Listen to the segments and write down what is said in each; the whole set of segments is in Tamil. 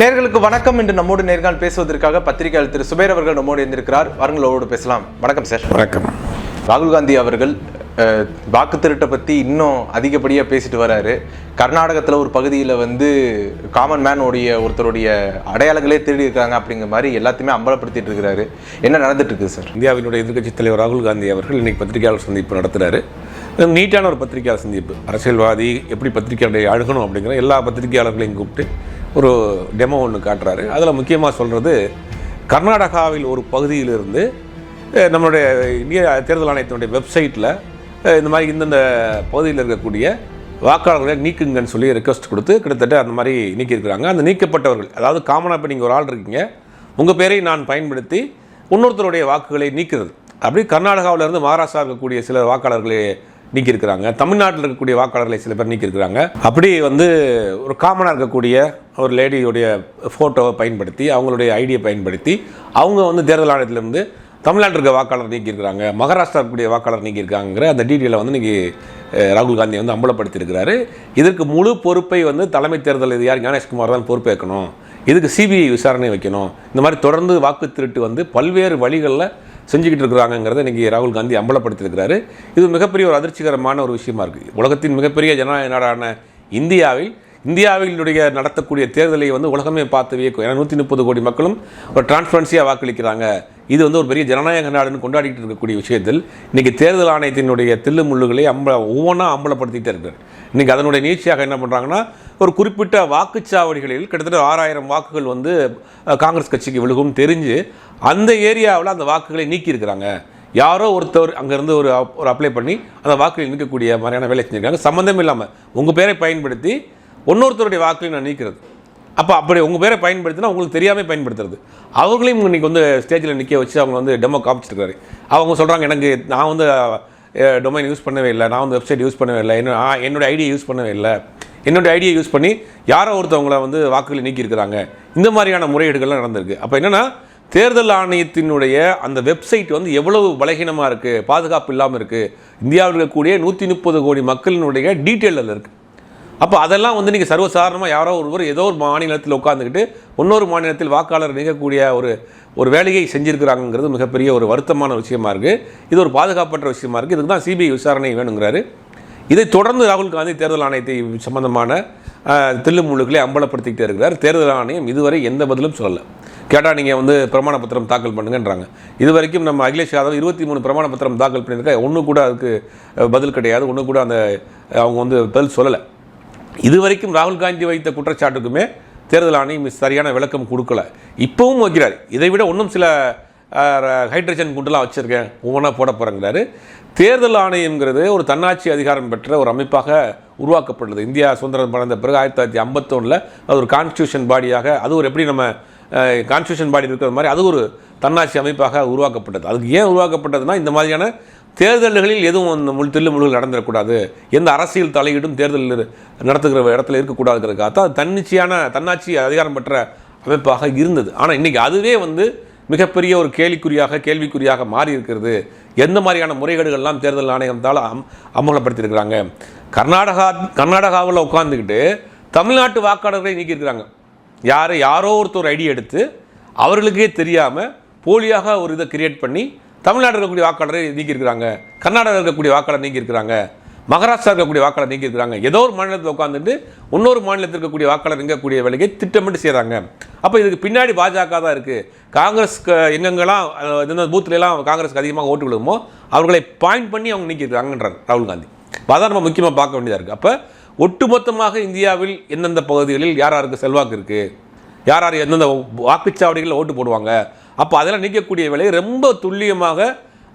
நேர்களுக்கு வணக்கம். என்று நம்மோடு நேர்காணல் பேசுவதற்காக பத்திரிகையாளர் திரு சுபேர் அவர்கள் நம்மோடு இருந்திருக்கிறார் வாருங்களோடு பேசலாம். வணக்கம் சார். வணக்கம். ராகுல் காந்தி அவர்கள் வாக்கு திருட்டை பற்றி இன்னும் அதிகப்படியாக பேசிட்டு வராரு. கர்நாடகத்தில் ஒரு பகுதியில் வந்து காமன் மேன் உடைய ஒருத்தருடைய அடையாளங்களே திருடி இருக்காங்க அப்படிங்கிற மாதிரி எல்லாத்தையுமே அம்பலப்படுத்திட்டு இருக்கிறாரு. என்ன நடந்துட்டு இருக்குது சார்? இந்தியாவினுடைய எதிர்க்கட்சி தலைவர் ராகுல் காந்தி அவர்கள் இன்னைக்கு பத்திரிகையாளர் சந்திப்பு நடத்துறாரு. நீட்டான ஒரு பத்திரிகையாளர் சந்திப்பு. அரசியல்வாதி எப்படி பத்திரிகையாளரை அணுகணும் அப்படிங்கிற எல்லா பத்திரிகையாளர்களையும் கூப்பிட்டு ஒரு டெமோ ஒன்று காட்டுறாரு. அதில் முக்கியமாக சொல்கிறது கர்நாடகாவில் ஒரு பகுதியிலிருந்து நம்மளுடைய இந்திய தேர்தல் ஆணையத்தினுடைய வெப்சைட்டில் இந்த மாதிரி இந்தந்த பகுதியில் இருக்கக்கூடிய வாக்காளர்களை நீக்குங்கன்னு சொல்லி ரெக்வஸ்ட் கொடுத்து கிட்டத்தட்ட அந்த மாதிரி நீக்கியிருக்கிறாங்க. அந்த நீக்கப்பட்டவர்கள் அதாவது காமனாக இப்போ நீங்கள் ஒரு ஆள் இருக்கீங்க உங்கள் பேரை நான் பயன்படுத்தி இன்னொருத்தருடைய வாக்குகளை நீக்குறது. அப்படி கர்நாடகாவிலேருந்து மகாராஷ்டிரா இருக்கக்கூடிய சில வாக்காளர்களை நீக்கியிருக்கிறாங்க. தமிழ்நாட்டில் இருக்கக்கூடிய வாக்காளர்களை சில பேர் நீக்கியிருக்கிறாங்க. அப்படி வந்து ஒரு காமனாக இருக்கக்கூடிய ஒரு லேடியோடைய ஃபோட்டோவை பயன்படுத்தி அவங்களுடைய ஐடியை பயன்படுத்தி அவங்க வந்து தேர்தல் ஆணையத்திலிருந்து தமிழ்நாட்டில் இருக்க வாக்காளர் நீக்கியிருக்கிறாங்க. மகாராஷ்டிரா இருக்கக்கூடிய வாக்காளர் நீக்கியிருக்காங்கிற அந்த டீட்டெயிலை வந்து இன்னைக்கு ராகுல் காந்தி வந்து அம்பலப்படுத்தியிருக்கிறாரு. இதற்கு முழு பொறுப்பை வந்து தலைமை தேர்தல் அதிகாரி யார் ஞானேஷ்குமார் தான் பொறுப்பேற்கணும். இதுக்கு சிபிஐ விசாரணை வைக்கணும். இந்த மாதிரி தொடர்ந்து வாக்கு திருட்டு வந்து பல்வேறு வழிகளில் செஞ்சுக்கிட்டு இருக்கிறாங்கங்கிறத இன்றைக்கி ராகுல் காந்தி அம்பலப்படுத்தியிருக்கிறாரு. இது மிகப்பெரிய ஒரு அதிர்ச்சிகரமான ஒரு விஷயமா இருக்குது உலகத்தின் மிகப்பெரிய ஜனநாயக நாடான இந்தியாவில் இந்தியாவினுடைய நடத்தக்கூடிய தேர்தலை வந்து உலகமே பார்த்து வியக்கும். ஏன்னா நூற்றி முப்பது கோடி மக்களும் ஒரு டிரான்ஸ்பரன்சியாக வாக்களிக்கிறாங்க. இது வந்து ஒரு பெரிய ஜனநாயக நாடுன்னு கொண்டாடிட்டு இருக்கக்கூடிய விஷயத்தில் இன்றைக்கி தேர்தல் ஆணையத்தினுடைய தில்லு முள்ளுகளை அம்பல ஒவ்வொன்றா அம்பலப்படுத்திகிட்டே இருக்கிறார் இன்றைக்கி அதனுடைய நீட்சியாக என்ன பண்ணுறாங்கன்னா ஒரு குறிப்பிட்ட வாக்குச்சாவடிகளில் கிட்டத்தட்ட ஆறாயிரம் வாக்குகள் வந்து காங்கிரஸ் கட்சிக்கு விழுகும் தெரிஞ்சு அந்த ஏரியாவில் அந்த வாக்குகளை நீக்கியிருக்கிறாங்க. யாரோ ஒருத்தர் அங்கேருந்து ஒரு ஒரு அப்ளை பண்ணி அந்த வாக்குகளை நீக்கக்கூடிய மாதிரியான வேலை செஞ்சுருக்காங்க. சம்மந்தம் இல்லாமல் உங்கள் பேரை பயன்படுத்தி இன்னொருத்தருடைய வாக்குகளை நான் நீக்கிறது. அப்போ அப்படி உங்கள் பேரை பயன்படுத்தினா உங்களுக்கு தெரியாமல் பயன்படுத்துறது. அவங்களையும் இன்னைக்கு வந்து ஸ்டேஜில் நிற்க வச்சு அவங்க வந்து டெமோ காமிச்சிருக்காரு. அவங்க சொல்கிறாங்க எனக்கு நான் வந்து டொமைன் யூஸ் பண்ணவே இல்லை. நான் வந்து வெப்சைட் யூஸ் பண்ணவே இல்லை. என்னோட என்னோட ஐடியை யூஸ் பண்ணவே இல்லை. என்னோட ஐடியா யூஸ் பண்ணி யாரோ ஒருத்தவங்களை வந்து வாக்குகளை நீக்கியிருக்கிறாங்க. இந்த மாதிரியான முறையீடுகள்லாம் நடந்திருக்கு. அப்போ என்னென்னா தேர்தல் ஆணையத்தினுடைய அந்த வெப்சைட் வந்து எவ்வளவு பலகீனமாக இருக்குது பாதுகாப்பு இல்லாமல் இருக்குது இந்தியாவில் இருக்கக்கூடிய நூற்றி முப்பது கோடி மக்களினுடைய டீட்டெயில் அதில் இருக்குது அப்போ அதெல்லாம் வந்து நீங்கள் சர்வசாதாரணமாக யாரோ ஒருவர் ஏதோ ஒரு மாநிலத்தில் உட்காந்துக்கிட்டு இன்னொரு மாநிலத்தில் வாக்காளர் நீக்கக்கூடிய ஒரு ஒரு வேலையை செஞ்சுருக்கிறாங்கிறது மிகப்பெரிய ஒரு வருத்தமான விஷயமா இருக்குது இது ஒரு பாதுகாப்பற்ற விஷயமா இருக்குது இதுக்கு தான் சிபிஐ விசாரணை வேணுங்கிறாரு. இதை தொடர்ந்து ராகுல் காந்தி தேர்தல் ஆணையத்தை சம்பந்தமான தில்லுமுழுக்களை அம்பலப்படுத்திக்கிட்டே இருக்கிறார். தேர்தல் ஆணையம் இதுவரை எந்த பதிலும் சொல்லலை. கேட்டால் நீங்கள் வந்து பிரமாண பத்திரம் தாக்கல் பண்ணுங்கன்றாங்க. இது வரைக்கும் நம்ம அகிலேஷ் யாதவ் இருபத்தி மூணு பிரமாண பத்திரம் தாக்கல் பண்ணியிருக்கா ஒன்று கூட அதுக்கு பதில் கிடையாது. ஒன்று கூட அந்த அவங்க வந்து பதில் சொல்லலை. இதுவரைக்கும் ராகுல் காந்தி வைத்த குற்றச்சாட்டுக்குமே தேர்தல் ஆணையம் சரியான விளக்கம் கொடுக்கல. இப்போவும் வைக்கிறார். இதை விட இன்னும் சில ஹைட்ரஜன் குண்டுலாம் வச்சுருக்கேன். ஒவ்வொன்றா போட போகிறேங்கிறாரு தேர்தல் ஆணையம்ங்கிறது ஒரு தன்னாட்சி அதிகாரம் பெற்ற ஒரு அமைப்பாக உருவாக்கப்பட்டது இந்தியா சுதந்திரம் படைந்த பிறகு ஆயிரத்தி தொள்ளாயிரத்தி ஐம்பத்தொன்னில் அது ஒரு கான்ஸ்டியூஷன் பாடியாக அது ஒரு எப்படி நம்ம கான்ஸ்டியூஷன் பாடி இருக்கிற மாதிரி அது ஒரு தன்னாட்சி அமைப்பாக உருவாக்கப்பட்டது. அதுக்கு ஏன் உருவாக்கப்பட்டதுன்னா இந்த மாதிரியான தேர்தல்களில் எதுவும் அந்த முள் தில்லு முழுகள் நடந்துடக்கூடாது. எந்த அரசியல் தலையீடும் தேர்தல் நடத்துகிற இடத்துல இருக்கக்கூடாதுங்கிறதுக்காக தான் அது தன்னிச்சையான தன்னாட்சி அதிகாரம் பெற்ற அமைப்பாக இருந்தது. ஆனால் இன்றைக்கி அதுவே வந்து மிகப்பெரிய ஒரு கேள்விக்குறியாக கேள்விக்குறியாக மாறி இருக்கிறது எந்த மாதிரியான முறைகேடுகள்லாம் தேர்தல் ஆணையத்தால் அம் அமலப்படுத்தியிருக்கிறாங்க கர்நாடகா கர்நாடகாவில் உட்காந்துக்கிட்டு தமிழ்நாட்டு வாக்காளர்களை நீக்கியிருக்கிறாங்க. யார் யாரோ ஒருத்தர் ஐடி எடுத்து அவர்களுக்கே தெரியாமல் போலியாக ஒரு இதை கிரியேட் பண்ணி தமிழ்நாட்டில் இருக்கக்கூடிய வாக்காளரை நீக்கியிருக்கிறாங்க. கர்நாடகாவில் இருக்கக்கூடிய வாக்காளர் நீக்கியிருக்கிறாங்க. மகாராஷ்டிரா இருக்கக்கூடிய வாக்காளர் நீக்கியிருக்கிறாங்க ஏதோ ஒரு மாநிலத்தில் உட்காந்துட்டு இன்னொரு மாநிலத்தில் இருக்கக்கூடிய வாக்காளர் நீங்கக்கூடிய வேலையை திட்டமிட்டு செய்கிறாங்க அப்போ இதுக்கு பின்னாடி பாஜக தான் இருக்குது காங்கிரஸ் எங்கெங்கெல்லாம் அஹ், இந்த பூத்துலலாம் காங்கிரஸ்க்கு அதிகமாக ஓட்டு விழுமோ அவர்களை பாயிண்ட் பண்ணி அவங்க நீக்கியிருக்காங்கன்றார் ராகுல் காந்தி. அதான் நம்ம முக்கியமாக பார்க்க வேண்டியதாக இருக்குது அப்போ ஒட்டுமொத்தமாக இந்தியாவில் எந்தெந்த பகுதிகளில் யார் யாருக்கு செல்வாக்கு இருக்குது யார் யார் எந்தெந்த வாக்குச்சாவடிகளில் ஓட்டு போடுவாங்க? அப்போ அதெல்லாம் நீக்கக்கூடிய வேலையை ரொம்ப துல்லியமாக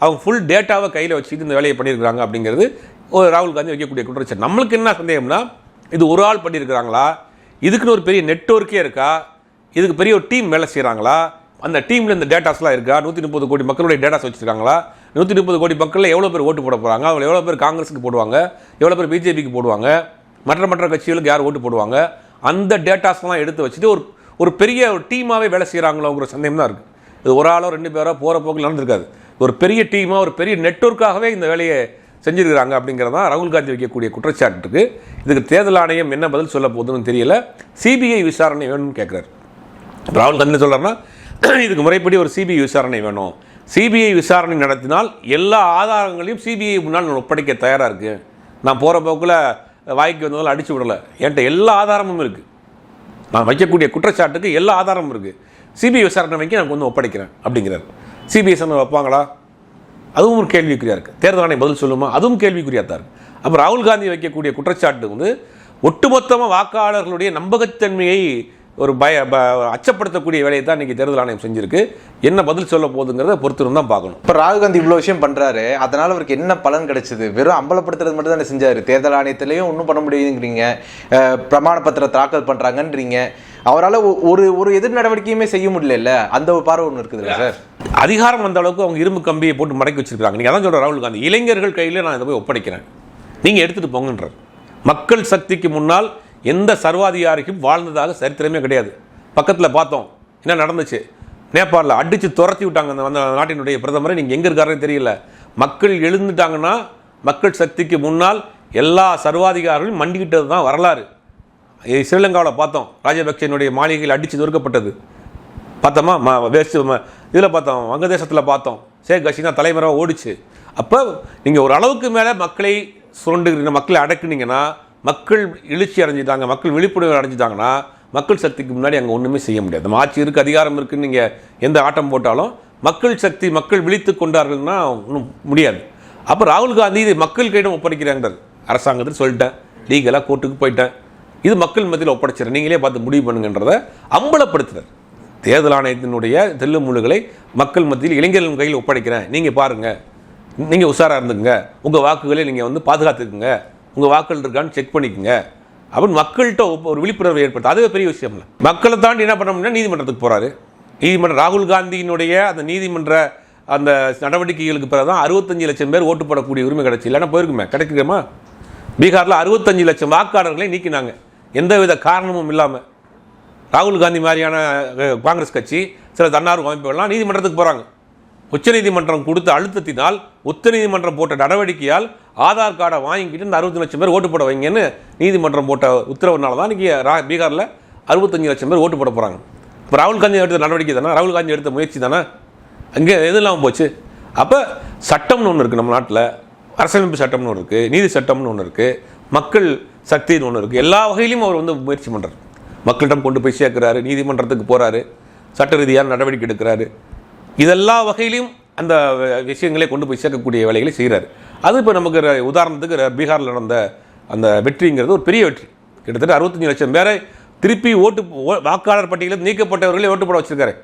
அவங்க ஃபுல் டேட்டாவை கையில் வச்சுக்கிட்டு இந்த வேலையை பண்ணியிருக்கிறாங்க அப்படிங்கிறது ராகுல் காந்தி வைக்கக்கூடிய குற்றச்சாட்டு. நம்மளுக்கு என்ன சந்தேகம்னா இது ஒரு ஆள் பண்ணியிருக்கிறாங்களா? இதுக்குன்னு ஒரு பெரிய நெட்ஒர்க்கே இருக்கா? இதுக்கு பெரிய ஒரு டீம் வேலை செய்கிறாங்களா அந்த டீமில் இந்த டேட்டாஸ்லாம் இருக்கா? நூற்றி முப்பது கோடி மக்களுடைய டேட்டாஸ் வச்சுருக்காங்களா? நூற்றி முப்பது கோடி மக்களில் எவ்வளோ பேர் ஓட்டு போட போகிறாங்க அவங்க எவ்வளோ பேர் காங்கிரஸுக்கு போடுவாங்க? எவ்வளோ பேர் பிஜேபிக்கு போடுவாங்க? மற்ற மற்ற கட்சிகளுக்கு யார் ஓட்டு போடுவாங்க? அந்த டேட்டாஸ்லாம் எடுத்து வச்சுட்டு ஒரு ஒரு பெரிய ஒரு டீமாகவே வேலை செய்கிறாங்களோங்கிற சந்தேகம் தான் இருக்குது இது ஒரு ஆளோ ரெண்டு பேரோ போகிற போக்கில் நடந்திருக்காது. ஒரு பெரிய டீமாக ஒரு பெரிய நெட்வொர்க்காகவே இந்த வேலையை செஞ்சுருக்கிறாங்க அப்படிங்கிறது தான் ராகுல் காந்தி வைக்கக்கூடிய குற்றச்சாட்டுக்கு இதுக்கு தேர்தல் ஆணையம் என்ன பதில் சொல்ல போகுதுன்னு தெரியல. சிபிஐ விசாரணை வேணும்னு கேட்குறாரு ராகுல் காந்தி சொல்கிறாருன்னா இதுக்கு முறைப்படி ஒரு சிபிஐ விசாரணை வேணும். சிபிஐ விசாரணை நடத்தினால் எல்லா ஆதாரங்களையும் சிபிஐ முன்னால் நான் ஒப்படைக்க தயாராக இருக்குது நான் போகிற போக்கில் வாய்க்கு வந்ததால் அடிச்சு விடலை. என்கிட்ட எல்லா ஆதாரமும் இருக்குது நான் வைக்கக்கூடிய குற்றச்சாட்டுக்கு எல்லா ஆதாரமும் இருக்குது சிபிஐ விசாரணை வைக்க நான் வந்து ஒப்படைக்கிறேன் அப்படிங்கிறார். சிபிஐ விசாரணை வைப்பாங்களா? அதுவும் ஒரு கேள்விக்குறியாக இருக்குது தேர்தல் ஆணையம் பதில் சொல்லுமா? அதுவும் கேள்விக்குறியாக தான் இருக்குது அப்போ ராகுல் காந்தி வைக்கக்கூடிய குற்றச்சாட்டு வந்து ஒட்டுமொத்தமாக வாக்காளர்களுடைய நம்பகத்தன்மையை ஒரு பய ப அச்சப்படுத்தக்கூடிய வேலையை தான் இன்றைக்கி தேர்தல் ஆணையம் செஞ்சிருக்கு. என்ன பதில் சொல்ல போகுதுங்கிறத பொறுத்திருந்து தான் பார்க்கணும். இப்போ ராகுல் காந்தி இவ்வளோ விஷயம் பண்ணுறாரு அதனால் அவருக்கு என்ன பலன் கிடைச்சிது? வெறும் அம்பலப்படுத்துறது மட்டும் தானே செஞ்சாரு. தேர்தல் ஆணையத்திலையும் ஒன்றும் பண்ண முடியுதுங்கிறீங்க பிரமாண பத்திரம் தாக்கல் பண்ணுறாங்கன்றீங்க அவரால் ஒரு ஒரு எதிர் நடவடிக்கையுமே செய்ய முடியல அந்த ஒரு பார்வை ஒன்று இருக்குதுல்ல சார்? அதிகாரம் அந்த அளவுக்கு அவங்க இரும்பு கம்பியை போட்டு மடக்கி வச்சிருக்காங்க நீங்கள் அதான் சொல்கிற ராகுல் காந்தி. இளைஞர்கள் கையில் நான் இதை போய் ஒப்படைக்கிறேன். நீங்கள் எடுத்துகிட்டு போங்கன்றார். மக்கள் சக்திக்கு முன்னால் எந்த சர்வாதிகாரிக்கும் வாழ்ந்ததாக சரித்திரமே கிடையாது. பக்கத்தில் பார்த்தோம் என்ன நடந்துச்சு? நேபாளில் அடித்து துரத்தி விட்டாங்க அந்த அந்த நாட்டினுடைய பிரதமரை. நீங்கள் எங்கே இருக்காருன்னு தெரியல. மக்கள் எழுந்துட்டாங்கன்னா மக்கள் சக்திக்கு முன்னால் எல்லா சர்வாதிகாரிகளும் மண்டிக்கிட்டது தான் வரலாறு. ஸ்ரீலங்காவில் பார்த்தோம். ராஜபக்சேனுடைய மாளிகையில் அடித்து தொறுக்கப்பட்டது பார்த்தோமா? ம வேஸ்ட் இதில் பார்த்தோம் வங்கதேசத்தில் பார்த்தோம். ஷேக் ஹசீனா தலைமுறை ஓடிச்சு. அப்போ நீங்கள் ஒரு அளவுக்கு மேலே மக்களை சுரண்டுகிறீங்க மக்களை அடக்குனீங்கன்னா மக்கள் எழுச்சி அடைஞ்சிட்டாங்க மக்கள் விழிப்புணர்வு அடைஞ்சிட்டாங்கன்னா மக்கள் சக்திக்கு முன்னாடி அங்கே ஒன்றுமே செய்ய முடியாது. நம்ம ஆட்சி இருக்குது அதிகாரம் இருக்குதுன்னு நீங்கள் எந்த ஆட்டம் போட்டாலும் மக்கள் சக்தி மக்கள் விழித்து கொண்டார்கள்னா ஒன்றும் முடியாது. அப்போ ராகுல் காந்தி இது மக்கள் கையிடம் ஒப்படைக்கிறாங்கிறார் அரசாங்கத்தில் சொல்லிட்டேன் லீகலாக கோர்ட்டுக்கு போயிட்டேன். இது மக்கள் மத்தியில் ஒப்படைச்சிடறேன். நீங்களே பார்த்து முடிவு பண்ணுங்கன்றதை அம்பலப்படுத்துகிறார் தேர்தல் ஆணையத்தினுடைய தெல்லுமுள்ளுகளை மக்கள் மத்தியில் இளைஞர்கள் கையில் ஒப்படைக்கிறேன். நீங்கள் பாருங்கள் நீங்கள் உஷாராக இருந்துக்குங்க. உங்கள் வாக்குகளை நீங்கள் வந்து பாதுகாத்துக்குங்க. உங்கள் வாக்குகள் இருக்கான்னு செக் பண்ணிக்கோங்க. அப்படின்னு மக்கள்கிட்ட ஒரு விழிப்புணர்வு ஏற்படுத்த அதுவே பெரிய விஷயம் இல்லை. மக்களை தாண்டி என்ன பண்ண முடியும்னா நீதிமன்றத்துக்கு போகிறாரு நீதிமன்றம் ராகுல் காந்தியினுடைய அந்த நீதிமன்ற அந்த நடவடிக்கைகளுக்கு பிறகு தான் அறுபத்தஞ்சு லட்சம் பேர் ஓட்டு போடக்கூடிய உரிமை கிடைச்சி. இல்லைன்னா போயிருக்குமே. கிடைக்குமா? பீகாரில் அறுபத்தஞ்சு லட்சம் வாக்காளர்களை நீக்கினாங்க. எந்தவித காரணமும் இல்லாமல் ராகுல் காந்தி மாதிரியான காங்கிரஸ் கட்சி சில தன்னார்வ அமைப்புகள்லாம் நீதிமன்றத்துக்கு போகிறாங்க உச்சநீதிமன்றம் கொடுத்த அழுத்தத்தினால் உச்சநீதிமன்றம் போட்ட நடவடிக்கையால் ஆதார் கார்டை வாங்கிக்கிட்டு இந்த அறுபத்தி லட்சம் பேர் ஓட்டு போட வைங்கன்னு நீதிமன்றம் போட்ட உத்தரவுனால தான் இன்றைக்கி ரா பீகாரில் அறுபத்தஞ்சு லட்சம் பேர் ஓட்டு போட போகிறாங்க இப்போ ராகுல் காந்தி எடுத்த நடவடிக்கை தானே? ராகுல் காந்தி எடுத்த முயற்சி தானே? அங்கே எது இல்லாமல் போச்சு? அப்போ சட்டம்னு ஒன்று இருக்குது நம்ம நாட்டில். அரசியலமைப்பு சட்டம்னு ஒன்று இருக்குது நீதி சட்டம்னு ஒன்று இருக்குது மக்கள் சக்தின்னு ஒன்று இருக்குது எல்லா வகையிலையும் அவர் வந்து முயற்சி பண்ணுறாரு மக்களிடம் கொண்டு போய் சேர்க்குறாரு நீதிமன்றத்துக்கு போகிறாரு சட்ட ரீதியான நடவடிக்கை எடுக்கிறாரு. இதெல்லா வகையிலையும் அந்த விஷயங்களே விஷயங்களை கொண்டு போய் சேர்க்கக்கூடிய வேலைகளை செய்கிறாரு. அது இப்போ நமக்கு உதாரணத்துக்கு பீகாரில் நடந்த அந்த வெற்றிங்கிறது ஒரு பெரிய வெற்றி. கிட்டத்தட்ட அறுபத்தஞ்சு லட்சம் பேரை திருப்பி ஓட்டு ஓ- வாக்காளர் பட்டியலில் நீக்கப்பட்டவர்களே ஓட்டு போட வச்சிருக்காரு.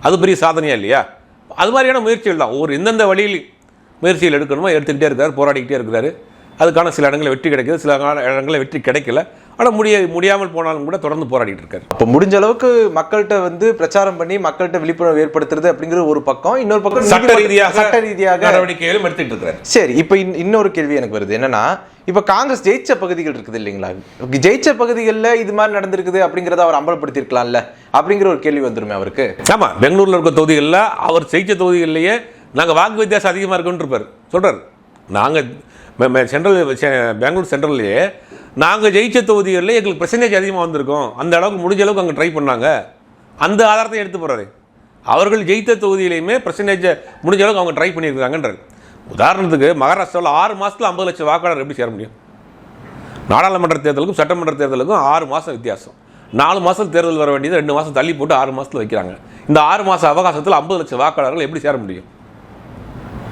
அது பெரிய சாதனையா இல்லையா? அது மாதிரியான முயற்சிகள் தான். ஒரு எந்தெந்த வழியில் முயற்சிகள் எடுக்கணுமோ எடுத்துக்கிட்டே இருக்காரு போராடிக்கிட்டே இருக்கிறாரு. அதுக்கான சில இடங்களில் வெற்றி கிடைக்கிது சில இடங்களில் வெற்றி கிடைக்கல. ஆனால் முடிய முடியாமல் போனாலும் கூட தொடர்ந்து போராடிட்டு இருக்காரு. அப்போ முடிஞ்ச அளவுக்கு மக்கள்கிட்ட வந்து பிரச்சாரம் பண்ணி மக்கள்கிட்ட விழிப்புணர்வு ஏற்படுத்துறது அப்படிங்கிற ஒரு பக்கம் இன்னொரு பக்கம் சட்ட ரீதியாக சட்ட ரீதியாக நடவடிக்கைகளும் எடுத்துட்டு இருக்கிறாரு சரி இப்போ இன்- இன்னொரு கேள்வி எனக்கு வருது. என்னன்னா இப்போ காங்கிரஸ் ஜெயிச்ச பகுதிகள் இருக்குது இல்லைங்களா? ஜெயிச்ச பகுதிகளில் இது மாதிரி நடந்திருக்குது அப்படிங்கிறத அவர் அம்பலப்படுத்தியிருக்கலாம்ல அப்படிங்கிற ஒரு கேள்வி வந்துருமே அவருக்கு. ஆமாம் பெங்களூரில் இருக்க தொகுதிகளில் அவர் ஜெயிச்ச தொகுதிகளிலேயே நாங்கள் வாக்கு வித்தியாசம் அதிகமாக இருக்குன்னு இருப்பார். சொல்கிறார் நாங்கள் சென்ட்ரல் பெங்களூர் சென்ட்ரல்லையே நாங்கள் ஜெயிச்ச தொகுதிகளில் எங்களுக்கு பெர்சன்டேஜ் அதிகமாக வந்திருக்கோம். அந்த அளவுக்கு முடிஞ்ச அளவுக்கு அங்கே ட்ரை பண்ணாங்க. அந்த ஆதாரத்தை எடுத்து போகிறாரு அவர்கள் ஜெயித்த தொகுதியிலையுமே பெர்சன்டேஜை முடிஞ்ச அளவுக்கு அவங்க ட்ரை பண்ணியிருக்காங்கன்றார். உதாரணத்துக்கு மகாராஷ்டிராவில் ஆறு மாதத்தில் ஐம்பது லட்சம் வாக்காளர் எப்படி சேர முடியும்? நாடாளுமன்ற தேர்தலுக்கும் சட்டமன்ற தேர்தலுக்கும் ஆறு மாதம் வித்தியாசம். நாலு மாதம் தேர்தல் வர வேண்டியது ரெண்டு மாதம் தள்ளி போட்டு ஆறு மாதத்தில் வைக்கிறாங்க. இந்த ஆறு மாதம் அவகாசத்தில் ஐம்பது லட்சம் வாக்காளர்கள் எப்படி சேர முடியும்?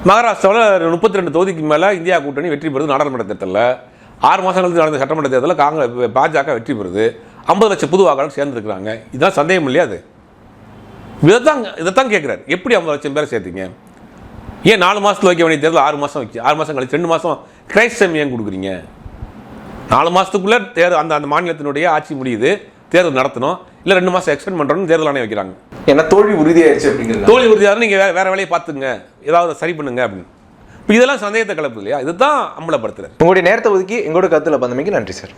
மகாராஷ்டிராவில் முப்பத்தி ரெண்டு தொகுதிக்கு மேலே இந்தியா கூட்டணி வெற்றி பெறுது நாடாளுமன்ற தேர்தலில். ஆறு மாதம் கழித்து நடந்த சட்டமன்ற தேர்தலில் காங்கிரஸ் பாஜக வெற்றி பெறுது. ஐம்பது லட்சம் புது வாக்காளர் சேர்ந்துருக்குறாங்க. இதுதான் சந்தேகம் இல்லையா அது? இதைத்தான் இதைத்தான் கேட்குறாரு. எப்படி ஐம்பது லட்சம் பேரை சேர்த்தீங்க? ஏன் நாலு மாதத்தில் வைக்க வேண்டிய தேர்தல் ஆறு மாதம் வச்சு ஆறு மாதம் கழிச்சு ரெண்டு மாதம் கிரைஸ் டைம் ஏன் கொடுக்குறீங்க? நாலு மாதத்துக்குள்ளே தேர்தல் அந்த அந்த மாநிலத்தினுடைய ஆட்சி முடியுது தேர்தல் நடத்தணும் இல்லை ரெண்டு மாதம் எக்ஸ்டெண்ட் பண்ணுறோன்னு தேர்தல் ஆணையம் வைக்கிறாங்க. ஏன்னா தோல்வி உறுதியாயிருச்சு அப்படிங்கிறது தோல்வி உறுதியாக நீங்கள் வேற வேற வேலையை பார்த்துங்க ஏதாவது சரி பண்ணுங்க அப்படின்னு. இப்போ இதெல்லாம் சந்தேகத்தை கலப்பு இல்லையா? இதுதான் அம்பலப்படுத்துறது. உங்களுடைய நேரத்தை ஒதுக்கி எங்களோட கருத்துல பந்தமைக்கு நன்றி சார்.